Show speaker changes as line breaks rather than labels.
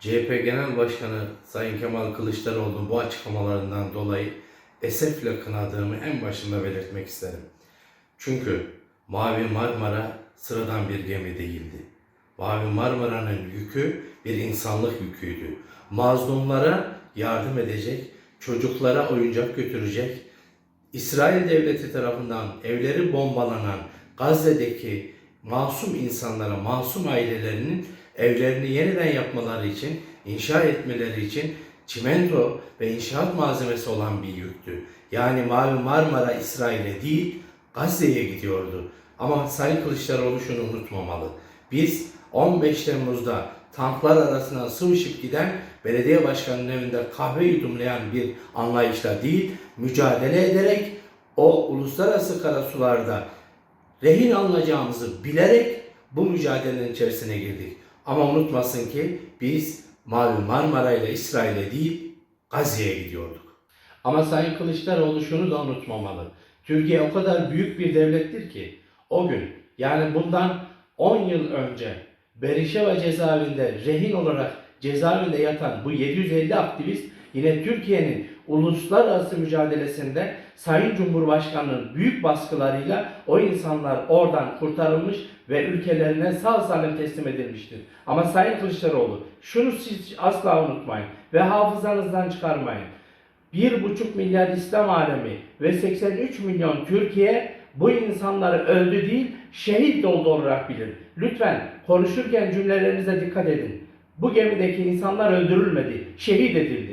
CHP Genel Başkanı Sayın Kemal Kılıçdaroğlu'nun bu açıklamalarından dolayı esefle kınadığımı en başında belirtmek isterim. Çünkü Mavi Marmara sıradan bir gemi değildi. Mavi Marmara'nın yükü bir insanlık yüküydü. Mazlumlara yardım edecek, çocuklara oyuncak götürecek, İsrail devleti tarafından evleri bombalanan Gazze'deki masum insanlara, masum ailelerinin evlerini yeniden yapmaları için, inşa etmeleri için çimento ve inşaat malzemesi olan bir yüktü. Yani Mavi Marmara İsrail'e değil, Gazze'ye gidiyordu. Ama Sayın Kılıçdaroğlu şunu unutmamalı. Biz 15 Temmuz'da tanklar arasından sıvışıp giden belediye başkanının evinde kahve yudumlayan bir anlayışla değil, mücadele ederek o uluslararası karasularda rehin alınacağımızı bilerek bu mücadelenin içerisine girdik. Ama unutmasın ki biz Mavi Marmara ile İsrail'e değil Gazze'ye gidiyorduk. Ama Sayın Kılıçdaroğlu şunu da unutmamalı. Türkiye o kadar büyük bir devlettir ki o gün yani bundan 10 yıl önce Berişeva cezaevinde rehin olarak cezaevinde yatan bu 750 aktivist yine Türkiye'nin uluslararası mücadelesinde Sayın Cumhurbaşkanı'nın büyük baskılarıyla o insanlar oradan kurtarılmış ve ülkelerine sağ salim teslim edilmiştir. Ama Sayın Kılıçdaroğlu şunu siz asla unutmayın ve hafızanızdan çıkarmayın. 1,5 milyar İslam alemi ve 83 milyon Türkiye bu insanları öldü değil şehit oldu olarak bilir. Lütfen konuşurken cümlelerinize dikkat edin. Bu gemideki insanlar öldürülmedi, şehit edildi.